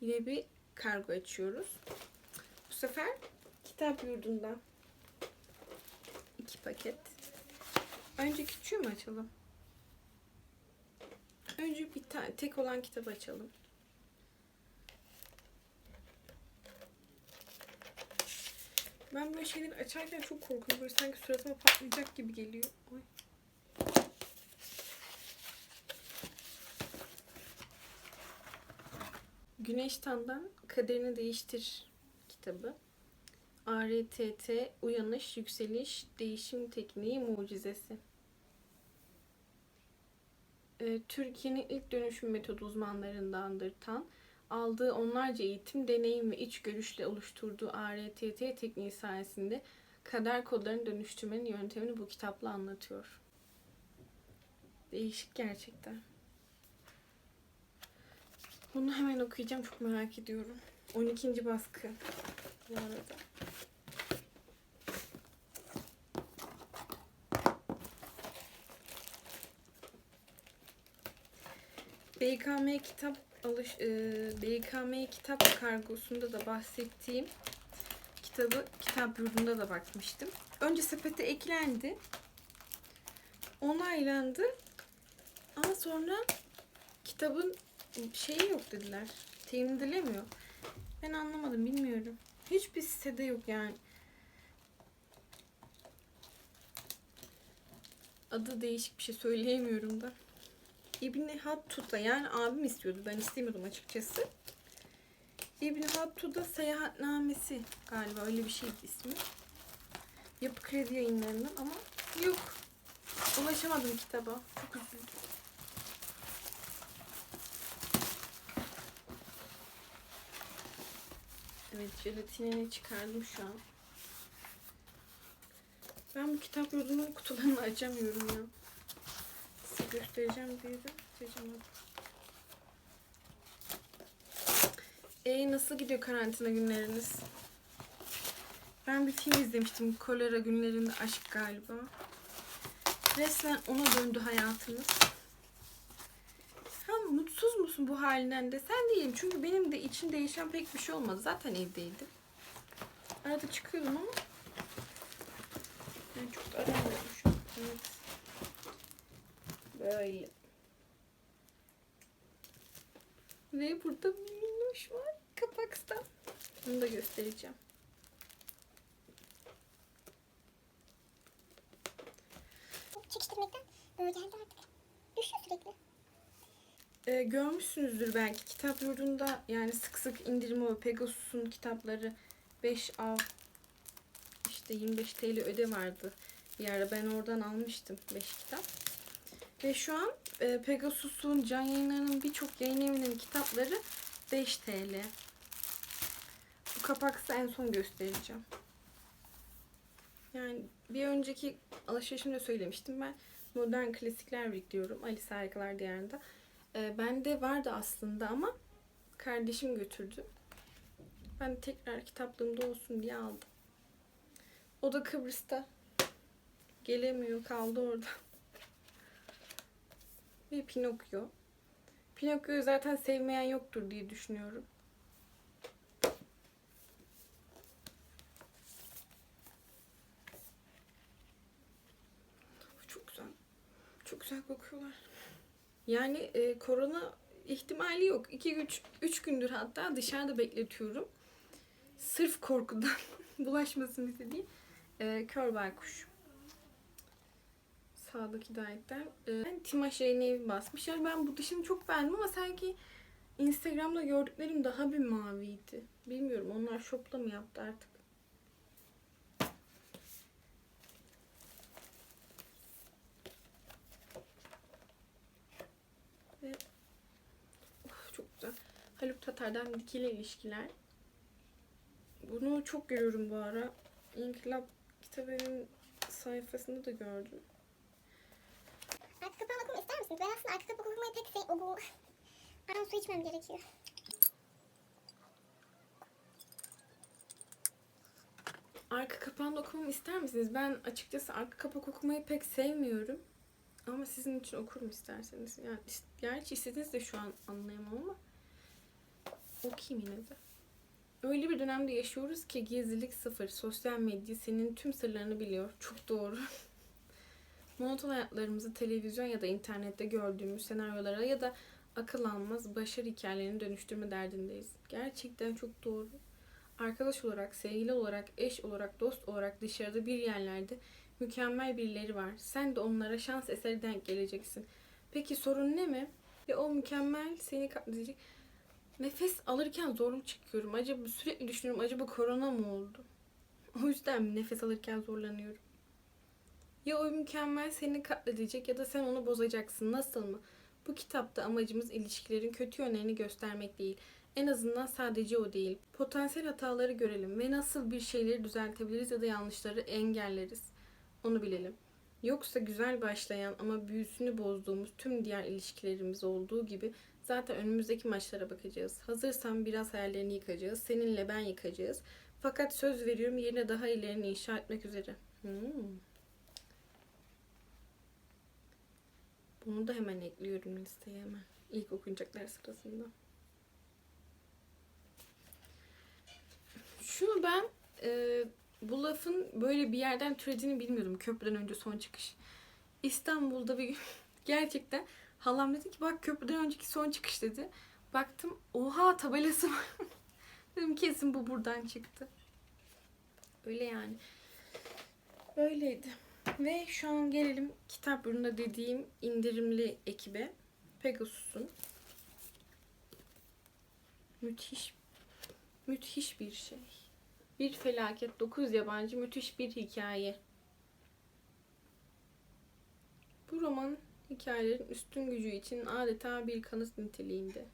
yine bir kargo açıyoruz. Bu sefer kitap yurdundan iki paket. Önce küçüğü mü açalım? Önce bir tane tek olan kitabı açalım. Ben böyle şeyleri açarken çok korkuyorum. Böyle sanki suratıma patlayacak gibi geliyor. Oy. Güneş Tan'dan Kaderini Değiştir kitabı. ARTT Uyanış, Yükseliş, Değişim Tekniği Mucizesi. Ee, Türkiye'nin ilk dönüşüm metodu uzmanlarındandır Tan. Aldığı onlarca eğitim, deneyim ve iç görüşle oluşturduğu ARTT tekniği sayesinde kader kodlarını dönüştürmenin yöntemini bu kitapla anlatıyor. Değişik gerçekten. Bunu hemen okuyacağım. Çok merak ediyorum. 12. baskı bu arada. BKM kitap alış e, BKM kitap kargosunda da bahsettiğim kitabı kitap yurdunda da bakmıştım. Önce sepete eklendi. Onaylandı. Ama sonra kitabın şeyi yok dediler. Temin edilemiyor. Ben anlamadım bilmiyorum. Hiçbir sitede yok yani. Adı değişik bir şey söyleyemiyorum da. İbni Hattuta yani abim istiyordu. Ben istemiyordum açıkçası. İbni Hattuta seyahatnamesi galiba öyle bir şeydi ismi. Yapı Kredi yayınlarından ama yok. Ulaşamadım kitaba. Çok üzüldüm. Evet jelatinini çıkardım şu an. Ben bu kitap yurdunun kutularını açamıyorum ya. Size göstereceğim diye de seçemedim. E nasıl gidiyor karantina günleriniz? Ben bir film izlemiştim. Kolera günlerinde aşk galiba. Resmen ona döndü hayatımız. Halinden de? Sen değilim. Çünkü benim de için değişen pek bir şey olmadı. Zaten evdeydim. Arada çıkıyordum ama ben çok da aramıyorum şu an. Evet. Böyle. Ve burada minnoş var. Kapaksta. Bunu da göstereceğim. çekiştirmekten e, geldi artık. Düşüyor sürekli. Ee, görmüşsünüzdür belki kitap yurdunda yani sık sık indirme o Pegasus'un kitapları 5 av işte 25 TL öde vardı. Bir ara ben oradan almıştım 5 kitap. Ve şu an e, Pegasus'un can yayınlarının birçok yayın evinin kitapları 5 TL. Bu kapaksa en son göstereceğim. Yani bir önceki alışverişimde söylemiştim ben modern klasikler biriktiriyorum Alice Harikalar Diyarı'nda. Ee, bende vardı aslında ama kardeşim götürdü. Ben de tekrar kitaplığımda olsun diye aldım. O da Kıbrıs'ta. Gelemiyor kaldı orada. Ve Pinokyo. Pinokyo'yu zaten sevmeyen yoktur diye düşünüyorum. Çok güzel. Çok güzel kokuyorlar. Yani e, korona ihtimali yok. 2 üç, üç gündür hatta dışarıda bekletiyorum. Sırf korkudan bulaşmasın diye. E, kör baykuş. Sağdaki dayetten. E, ben Timaş yayın evi basmış. Yani ben bu dışını çok beğendim ama sanki Instagram'da gördüklerim daha bir maviydi. Bilmiyorum onlar şopla mı yaptı artık. Ve of, çok güzel. Haluk Tatar'dan dikili ilişkiler. Bunu çok görüyorum bu ara. İnkılap kitabının sayfasında da gördüm. Arka kapağını okumayı ister misiniz? Ben aslında arka kapak okumayı pek sev... O bu... Ben su içmem gerekiyor. Arka kapağını okumamı ister misiniz? Ben açıkçası arka kapak okumayı pek sevmiyorum. Ama sizin için okurum isterseniz. Yani gerçi istediğiniz de şu an anlayamam ama okuyayım yine de. Öyle bir dönemde yaşıyoruz ki gizlilik sıfır. Sosyal medya senin tüm sırlarını biliyor. Çok doğru. Monoton hayatlarımızı televizyon ya da internette gördüğümüz senaryolara ya da akıl almaz başarı hikayelerini dönüştürme derdindeyiz. Gerçekten çok doğru. Arkadaş olarak, sevgili olarak, eş olarak, dost olarak dışarıda bir yerlerde mükemmel birileri var. Sen de onlara şans eseri denk geleceksin. Peki sorun ne mi? Ve o mükemmel seni katlayacak. Nefes alırken zorluk çıkıyorum. Acaba sürekli düşünüyorum. Acaba korona mı oldu? O yüzden nefes alırken zorlanıyorum? Ya o mükemmel seni katledecek ya da sen onu bozacaksın. Nasıl mı? Bu kitapta amacımız ilişkilerin kötü yönlerini göstermek değil. En azından sadece o değil. Potansiyel hataları görelim ve nasıl bir şeyleri düzeltebiliriz ya da yanlışları engelleriz. Onu bilelim. Yoksa güzel başlayan ama büyüsünü bozduğumuz tüm diğer ilişkilerimiz olduğu gibi zaten önümüzdeki maçlara bakacağız. Hazırsan biraz hayallerini yıkacağız. Seninle ben yıkacağız. Fakat söz veriyorum yerine daha ilerini inşa etmek üzere. Hmm. Bunu da hemen ekliyorum listeye hemen. İlk okunacaklar sırasında. Şunu ben e, bu lafın böyle bir yerden türediğini bilmiyordum. Köprüden önce son çıkış. İstanbul'da bir gün gerçekten halam dedi ki bak köprüden önceki son çıkış dedi. Baktım oha tabelası var. Dedim kesin bu buradan çıktı. Öyle yani. Öyleydi. Ve şu an gelelim kitap ürünü dediğim indirimli ekibe. Pegasus'un. Müthiş müthiş bir şey. Bir felaket, dokuz yabancı, müthiş bir hikaye. Bu roman hikayelerin üstün gücü için adeta bir kanıt niteliğinde.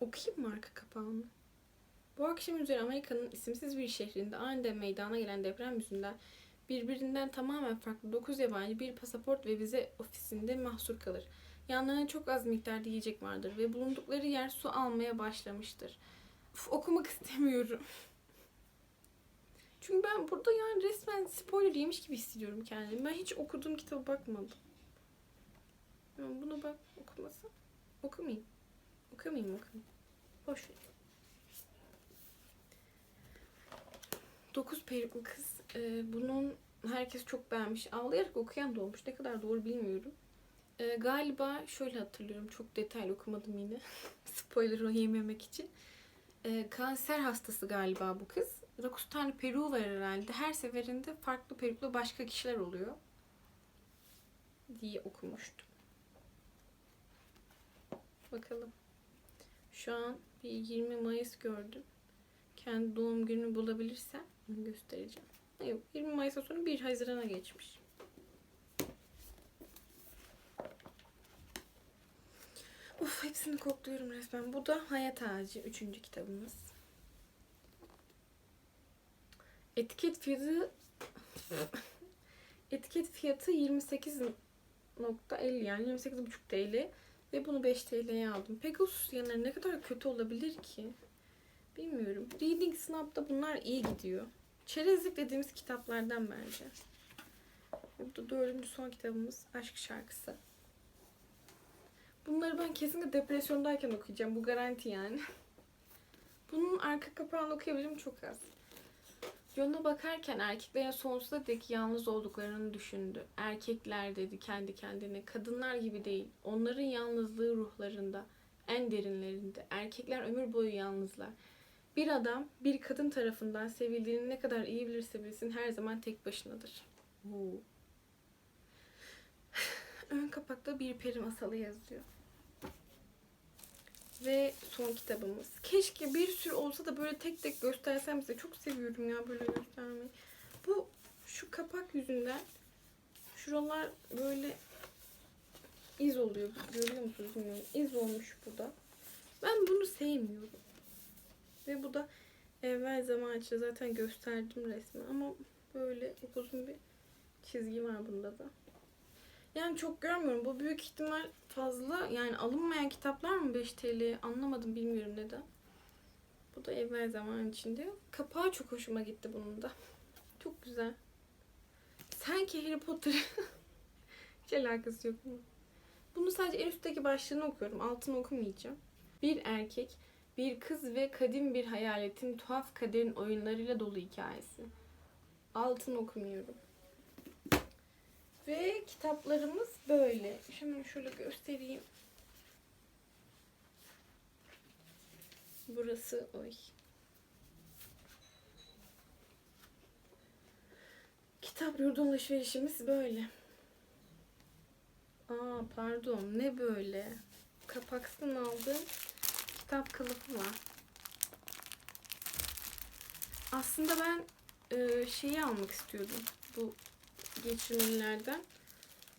Okuyayım mı arka kapağını? Bu akşam üzeri Amerika'nın isimsiz bir şehrinde aniden meydana gelen deprem yüzünden birbirinden tamamen farklı 9 yabancı bir pasaport ve vize ofisinde mahsur kalır. Yanlarına çok az miktarda yiyecek vardır ve bulundukları yer su almaya başlamıştır. Uf, okumak istemiyorum. Çünkü ben burada yani resmen spoiler yemiş gibi hissediyorum kendimi. Ben hiç okuduğum kitaba bakmadım. Yani buna bak okumasam. Okumayayım. Okumayayım okumayayım. Boş ver. Dokuz peruklu kız. Ee, bunun herkes çok beğenmiş. Ağlayarak okuyan da olmuş. Ne kadar doğru bilmiyorum. Ee, galiba şöyle hatırlıyorum. Çok detaylı okumadım yine. Spoiler yememek için. Ee, kanser hastası galiba bu kız. 9 tane peruğu var herhalde. Her seferinde farklı peruklu başka kişiler oluyor. Diye okumuştum. Bakalım. Şu an bir 20 Mayıs gördüm. Kendi doğum günümü bulabilirsem onu göstereceğim. Yok 20 Mayıs'a sonra 1 Haziran'a geçmiş. Uf hepsini kokluyorum resmen. Bu da Hayat Ağacı. Üçüncü kitabımız. Etiket fiyatı etiket fiyatı 28.50 yani 28.5 TL ve bunu 5 TL'ye aldım. Pegasus yanları ne kadar kötü olabilir ki? Bilmiyorum. Reading Snap'ta bunlar iyi gidiyor. Çerezlik dediğimiz kitaplardan bence. Bu da dördüncü son kitabımız Aşk Şarkısı. Bunları ben kesinlikle depresyondayken okuyacağım. Bu garanti yani. Bunun arka kapağını okuyabilirim çok az. Yoluna bakarken erkeklerin sonsuza dek yalnız olduklarını düşündü. Erkekler dedi kendi kendine. Kadınlar gibi değil. Onların yalnızlığı ruhlarında. En derinlerinde. Erkekler ömür boyu yalnızlar. Bir adam bir kadın tarafından sevildiğini ne kadar iyi bilirse bilsin her zaman tek başınadır. Ön kapakta bir peri masalı yazıyor. Ve son kitabımız. Keşke bir sürü olsa da böyle tek tek göstersem size. Çok seviyorum ya böyle göstermeyi. Bu şu kapak yüzünden şuralar böyle iz oluyor. Görüyor musunuz bilmiyorum. İz olmuş bu da. Ben bunu sevmiyorum. Ve bu da evvel zaman içinde zaten gösterdim resmi ama böyle uzun bir çizgi var bunda da. Yani çok görmüyorum. Bu büyük ihtimal fazla yani alınmayan kitaplar mı 5 TL anlamadım bilmiyorum neden. Bu da evvel zaman içinde. Kapağı çok hoşuma gitti bunun da. Çok güzel. Sanki Harry Potter. Hiç alakası yok mu? Bunu sadece en üstteki başlığını okuyorum. Altını okumayacağım. Bir erkek, bir kız ve kadim bir hayaletin tuhaf kaderin oyunlarıyla dolu hikayesi. Altını okumuyorum. Ve kitaplarımız böyle. Şimdi şöyle göstereyim. Burası oy. Kitap yurdu alışverişimiz böyle. Aa pardon ne böyle? Kapaksın aldığım kitap kılıfı var. Aslında ben e, şeyi almak istiyordum. Bu geçirmelilerden.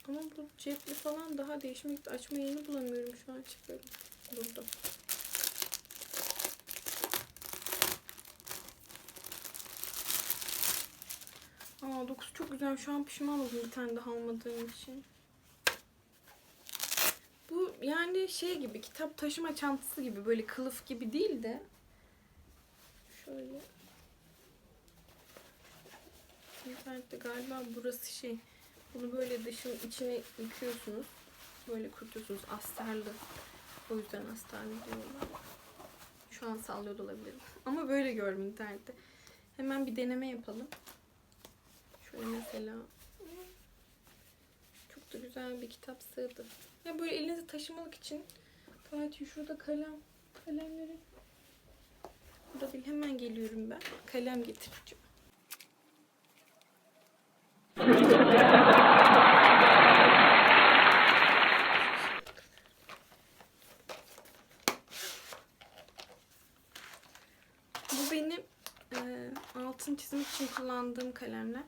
Ama bu cepli falan daha değişmek açma yerini bulamıyorum şu an çıkıyorum. Burada. Aa dokusu çok güzel. Şu an pişman oldum bir tane daha almadığım için. Bu yani şey gibi kitap taşıma çantası gibi böyle kılıf gibi değil de şöyle İnternette galiba burası şey bunu böyle dışın içine yıkıyorsunuz böyle kurutuyorsunuz astarlı o yüzden astarlı diyorlar şu an sallıyor olabilirim ama böyle gördüm internette hemen bir deneme yapalım şöyle mesela çok da güzel bir kitap sığdı ya böyle elinize taşımalık için gayet iyi. Şurada kalem. Kalemleri. Burada değil. Hemen geliyorum ben. Kalem getireceğim. Bu benim e, altın çizmek için kullandığım kalemler.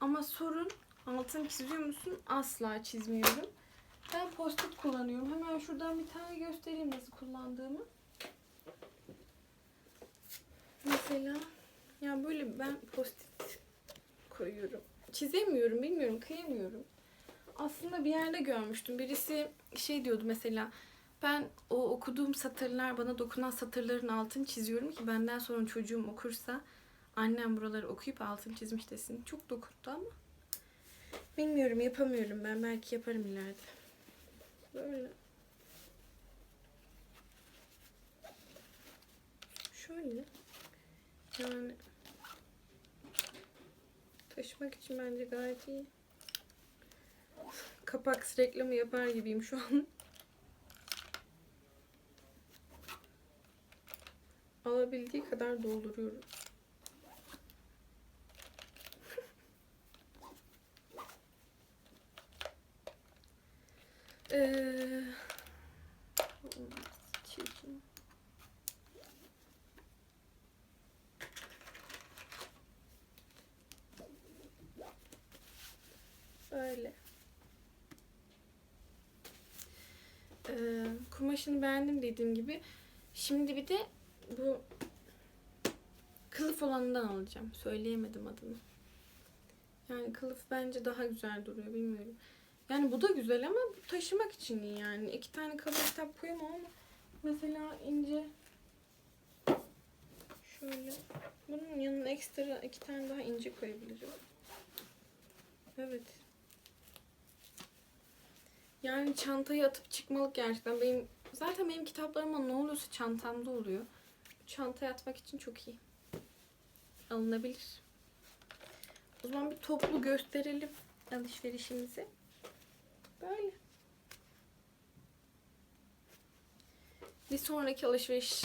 Ama sorun altın çiziyor musun? Asla çizmiyorum. Ben post-it kullanıyorum. Hemen şuradan bir tane göstereyim nasıl kullandığımı. Mesela ya böyle ben post-it koyuyorum. Çizemiyorum, bilmiyorum, kıyamıyorum. Aslında bir yerde görmüştüm. Birisi şey diyordu mesela ben o okuduğum satırlar, bana dokunan satırların altını çiziyorum ki benden sonra çocuğum okursa annem buraları okuyup altını çizmiş desin. Çok dokundu ama bilmiyorum, yapamıyorum ben. Belki yaparım ileride. Böyle. Şöyle. Yani taşımak için bence gayet iyi. Kapak reklamı yapar gibiyim şu an. Alabildiği kadar dolduruyorum. Kumaşını beğendim dediğim gibi. Şimdi bir de bu kılıf olanından alacağım. Söyleyemedim adını. Yani kılıf bence daha güzel duruyor bilmiyorum. Yani bu da güzel ama bu taşımak için iyi yani. İki tane kalın kitap koyamam ama mesela ince şöyle bunun yanına ekstra iki tane daha ince koyabilirim. Evet. Yani çantayı atıp çıkmalık gerçekten. Benim zaten benim kitaplarıma ne oluyorsa çantamda oluyor. Çantaya atmak için çok iyi. Alınabilir. O zaman bir toplu gösterelim alışverişimizi. Böyle. Bir sonraki alışveriş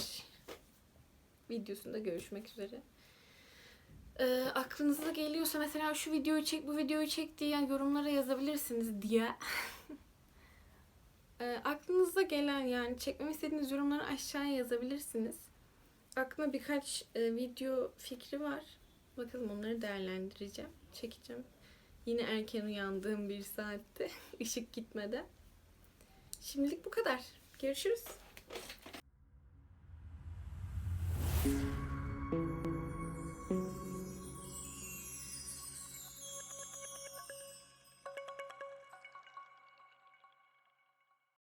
videosunda görüşmek üzere. Ee, aklınıza geliyorsa mesela şu videoyu çek, bu videoyu çek diye yorumlara yazabilirsiniz diye. E, aklınıza gelen yani çekmemi istediğiniz yorumları aşağıya yazabilirsiniz. Aklımda birkaç e, video fikri var. Bakalım onları değerlendireceğim. Çekeceğim. Yine erken uyandığım bir saatte. ışık gitmeden. Şimdilik bu kadar. Görüşürüz.